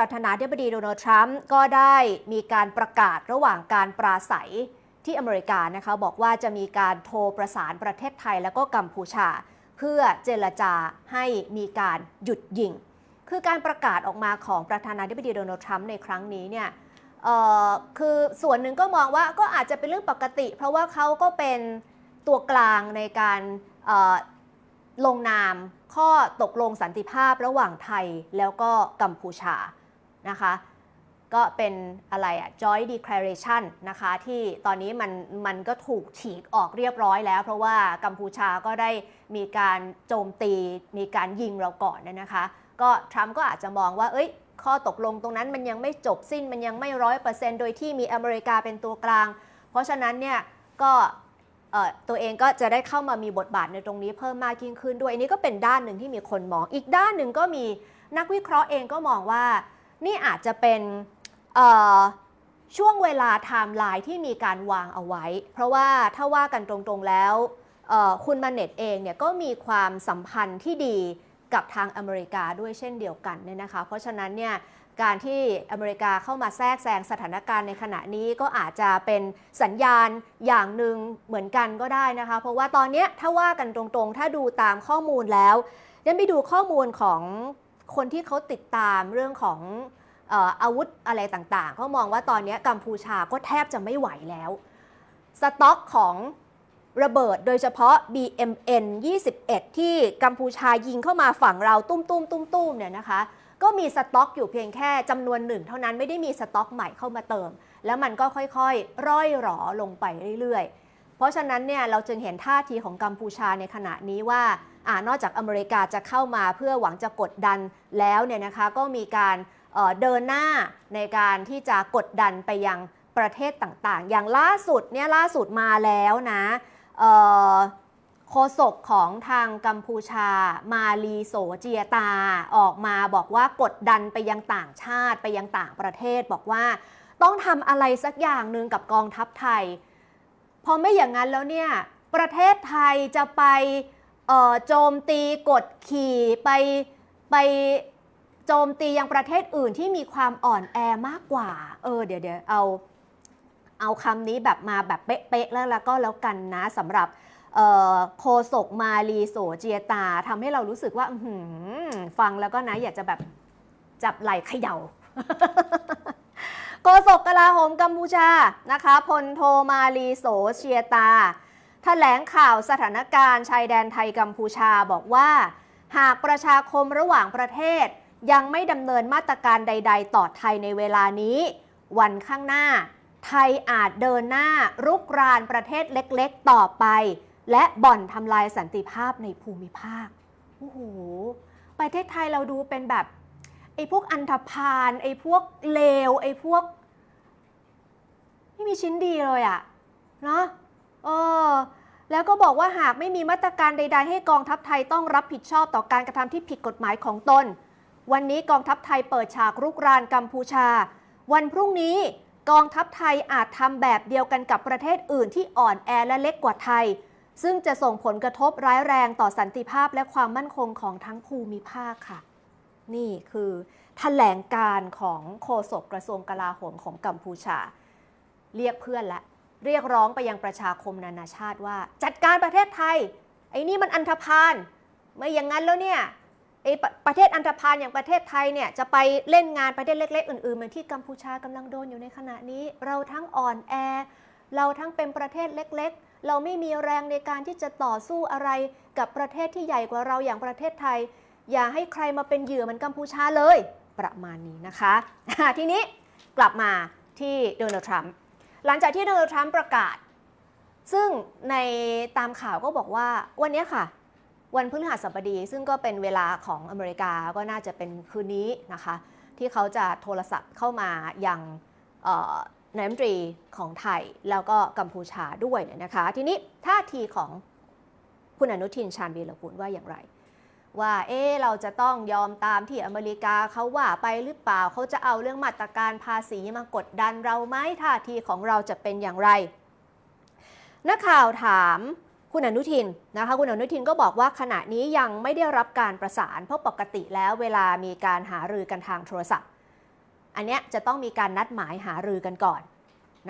ประธานาธิบดีโดนัลด์ทรัมป์ก็ได้มีการประกาศระหว่างการปราศัยที่อเมริกานะคะบอกว่าจะมีการโทรประสานประเทศไทยแล้วก็กัมพูชา เพื่อเจรจาให้มีการหยุดยิง คือการประกาศออกมาของประธานาธิบดีโดนัลด์ทรัมป์ในครั้งนี้เนี่ยคือส่วนหนึ่งก็มองว่าก็อาจจะเป็นเรื่องปกติ เพราะว่าเขาก็เป็นตัวกลางในการลงนามข้อตกลงสันติภาพระหว่างไทยแล้วก็กัมพูชา นะคะ ก็เป็นอะไรอะ joint declaration นะคะที่ตอนนี้มันมันก็ถูกฉีกออกเรียบร้อยแล้ว เพราะว่ากัมพูชาก็ได้มีการโจมตีมีการยิงเราก่อนเนี่ยนะคะ ก็ทรัมป์ก็อาจจะมองว่า เอ้ยข้อตกลงตรงนั้นมันยังไม่จบสิ้นมันยังไม่ร้อยเปอร์เซ็นต์โดยที่มีอเมริกาเป็นตัวกลาง เพราะฉะนั้นเนี่ยก็ตัวเองก็จะได้เข้ามามีบทบาทในตรงนี้เพิ่มมากยิ่งขึ้นด้วยอันนี้ก็เป็นด้านหนึ่งที่มีคนมอง อีกด้านหนึ่งก็มีนักวิเคราะห์เองก็มองว่า นี่อาจจะเป็นช่วงเวลาไทม์ไลน์ที่มีการวางเอาไว้ เพราะว่าถ้าว่ากันตรงๆแล้วคุณมาเน็ตเองเนี่ยก็มีความสัมพันธ์ที่ดีกับทางอเมริกาด้วยเช่นเดียวกันเนี่ยนะคะ เพราะฉะนั้นเนี่ยการที่อเมริกาเข้ามาแทรกแซงสถานการณ์ในขณะนี้ก็อาจจะเป็นสัญญาณอย่างหนึ่งเหมือนกันก็ได้นะคะ เพราะว่าตอนนี้ถ้าว่ากันตรงๆ ถ้าดูตามข้อมูลแล้วยังไปดูข้อมูลของคนที่เขาติดตามเรื่องของ อาวุธอะไรต่างๆ เขามองว่าตอนนี้กัมพูชาก็แทบจะไม่ไหวแล้ว สต็อกของระเบิดโดยเฉพาะ BMN 21 ที่กัมพูชายิงเข้ามาฝั่งเราตุ้มตุ้มตุ้มตุ้มเนี่ยนะคะ ก็มีสต็อกอยู่เพียงแค่จำนวนหนึ่ง เท่านั้นไม่ได้มีสต็อกใหม่เข้ามาเติม แล้วมันก็ค่อยๆ ร่อยหรอลงไปเรื่อยๆ เพราะฉะนั้นเนี่ยเราจึงเห็นท่าทีของกัมพูชาในขณะนี้ว่าอานอกจากอเมริกาจะเข้ามาเพื่อหวังจะกดดันแล้วเนี่ยนะคะก็มีการ เดินหน้าในการที่จะกดดันไปยังประเทศต่างๆ อย่างล่าสุดเนี่ยล่าสุดมาแล้วนะโฆษกของทางกัมพูชา มาลีโสเจียตา ออกมาบอกว่ากดดันไปยังต่างชาติไปยังต่างประเทศ บอกว่าต้องทำอะไรสักอย่างหนึ่งกับกองทัพไทย พอไม่อย่างนั้นแล้วเนี่ย ประเทศไทยจะไปโจมตีกดขี่ไปไป โจมตียังประเทศอื่นที่มีความอ่อนแอมากกว่า เออเดี๋ยวเดี๋ยวเอาเอาคำนี้แบบมาแบบเป๊ะๆแล้วแล้วก็แล้วกันนะสำหรับโคศกมาลีโสเจียตาทำให้เรารู้สึกว่าฟังแล้วก็นะอยากจะแบบจับไหล่เขย่าโฆษกกลาโหมกัมพูชานะคะพลโทมาลีโสเชียตาแถลงข่าวสถานการณ์ชายแดนไทยกัมพูชาบอกว่า หากประชาคมระหว่างประเทศ ยังไม่ดำเนินมาตรการใด ๆ ต่อไทยในเวลานี้ วันข้างหน้า ไทยอาจเดินหน้ารุกรานประเทศเล็กๆ ต่อไป และบ่อนทำลายสันติภาพในภูมิภาค โอ้โห ประเทศไทยเราดูเป็นแบบไอ้พวกอันธพาลไอ้พวกเลวไอ้พวก ไม่มีชิ้นดีเลยอะเนาะเออแล้วก็บอกว่าหากไม่มีมาตรการใด ๆ ให้กองทัพไทยต้องรับผิดชอบต่อการกระทำที่ผิดกฎหมายของตน วันนี้กองทัพไทยเปิดฉากรุกรานกัมพูชา วันพรุ่งนี้กองทัพไทยอาจทำแบบเดียวกันกับประเทศอื่นที่อ่อนแอและเล็กกว่าไทย ซึ่งจะส่งผลกระทบร้ายแรงต่อสันติภาพและความมั่นคงของทั้งภูมิภาคค่ะ นี่คือแถลงการของโฆษกกระทรวงกลาโหมของกัมพูชา เรียกเพื่อนละ เรียกร้องไปยังประชาคมนานาชาติว่า จัดการประเทศไทย ไอ้นี่มันอันธพาลไม่อย่างนั้นแล้วเนี่ย ไอ้ประประเทศอันธพาลอย่างประเทศไทยเนี่ยจะไปเล่นงานประเทศเล็ก ๆ อื่นๆเหมือนที่กัมพูชากำลังโดนอยู่ในขณะนี้ เราทั้งอ่อนแอ เราทั้งเป็นประเทศเล็ก ๆ เราไม่มีแรงในการที่จะต่อสู้อะไรกับประเทศที่ใหญ่กว่าเราอย่างประเทศไทย อย่าให้ใครมาเป็นเหยื่อเหมือนกัมพูชาเลย ประมาณนี้นะคะทีนี้กลับมาที่โดนัลด์ทรัมป์หลังจากที่โดนัลด์ทรัมป์ประกาศ ซึ่งในตามข่าวก็บอกว่าวันนี้ค่ะ วันพฤหัสบดี ซึ่งก็เป็นเวลาของอเมริกาก็น่าจะเป็นคืนนี้นะคะ ที่เขาจะโทรศัพท์เข้ามายังนายมนตรีของไทยแล้วก็กัมพูชาด้วยเนี่ยนะคะ ทีนี้ท่าทีของคุณอนุทินชาญวีรกูลว่าอย่างไร ว่าเอ๊เราจะต้องยอมตามที่อเมริกาเขาว่าไปหรือเปล่าเขาจะเอาเรื่องมาตรการภาษีมากดดันเราไหมท่าทีของเราจะเป็นอย่างไรนักข่าวถาม คุณอนุทินนะคะคุณอนุทินก็บอกว่าขณะนี้ยังไม่ได้รับการประสาน เพราะปกติแล้วเวลามีการหารือกันทางโทรศัพท์ อันเนี้ยจะต้องมีการนัดหมายหารือกันก่อน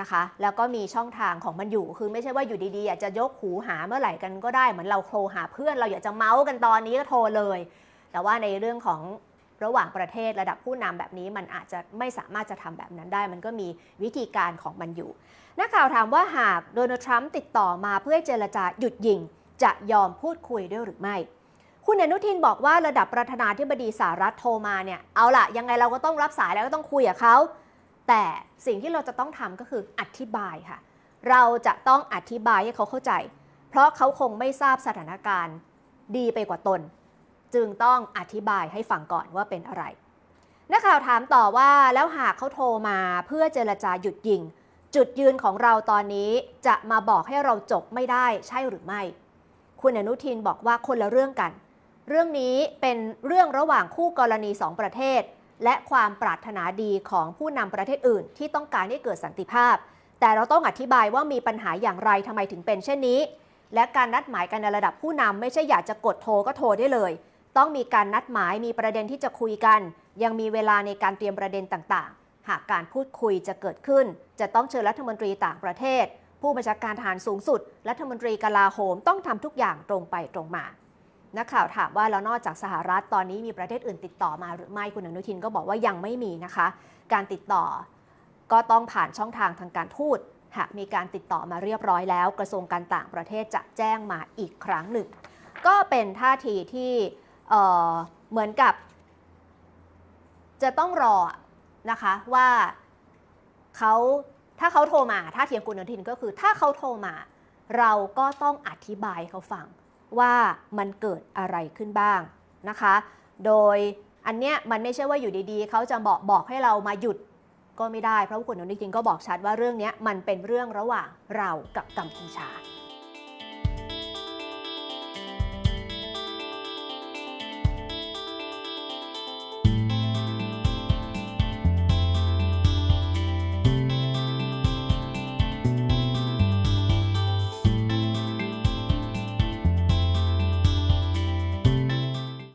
นะคะ แล้วก็มีช่องทางของมันอยู่ คือไม่ใช่ว่าอยู่ดีๆอยากจะยกหูหาเมื่อไหร่กันก็ได้เหมือนเราโทรหาเพื่อนเราอยากจะเมาส์กันตอนนี้ก็โทรเลย แต่ว่าในเรื่องของ ระหว่างประเทศระดับผู้นำแบบนี้มันอาจจะไม่สามารถจะทำแบบนั้นได้ มันก็มีวิธีการของมันอยู่ นักข่าวถามว่าหากโดนัลด์ทรัมป์ติดต่อมาเพื่อเจรจาหยุดยิง จะยอมพูดคุยด้วยหรือไม่คุณอนุทินบอกว่าระดับประธานาธิบดีสหรัฐโทรมาเนี่ยเอาล่ะยังไงเราก็ต้องรับสายแล้วก็ต้องคุยกับเขาแต่สิ่งที่เราจะต้องทำก็คืออธิบายค่ะ เราจะต้องอธิบายให้เขาเข้าใจ เพราะเขาคงไม่ทราบสถานการณ์ดีไปกว่าตน จึงต้องอธิบายให้ฟังก่อนว่าเป็นอะไร นักข่าวถามต่อว่าแล้วหากเขาโทรมาเพื่อเจรจาหยุดยิง จุดยืนของเราตอนนี้จะมาบอกให้เราจบไม่ได้ใช่หรือไม่ คุณอนุทินบอกว่าคนละเรื่องกัน เรื่องนี้เป็นเรื่องระหว่างคู่กรณีสองประเทศ และความปรารถนาดีของผู้นำประเทศอื่น ที่ต้องการให้เกิดสันติภาพ แต่เราต้องอธิบายว่ามีปัญหาอย่างไรทำไมถึงเป็นเช่นนี้ และการนัดหมายกันในระดับผู้นำไม่ใช่อยากจะกดโทรก็โทรได้เลย ต้องมีการนัดหมายมีประเด็นที่จะคุยกัน ยังมีเวลาในการเตรียมประเด็นต่างๆ หากการพูดคุยจะเกิดขึ้น จะต้องเชิญรัฐมนตรีต่างประเทศ ผู้บัญชาการทหารสูงสุด รัฐมนตรีกลาโหมต้องทำทุกอย่างตรงไปตรงมานักข่าวถามว่าแล้วนอกจากสหรัฐตอนนี้มีประเทศอื่นติดต่อมาหรือไม่คุณอนุทินก็บอกว่ายังไม่มีนะคะ การติดต่อก็ต้องผ่านช่องทางทางการทูตหากมีการติดต่อมาเรียบร้อยแล้ว กระทรวงการต่างประเทศจะแจ้งมาอีกครั้งหนึ่ง ก็เป็นท่าทีที่ เเหมือนกับ จะต้องรอนะคะว่าเขาถ้าเขาโทรมาถ้าเทียงคุณอนุทินก็คือ ถ้าเขาโทรมา เราก็ต้องอธิบายเขาฟังว่ามันเกิดอะไรขึ้นบ้างนะคะ โดยอันเนี้ยมันไม่ใช่ว่าอยู่ดีๆ เขาจะบอกบอกให้เรามาหยุดก็ไม่ได้ เพราะว่าคุณอนุทินก็บอกชัดว่าเรื่องเนี้ยมันเป็นเรื่องระหว่างเรากับกัมพูชา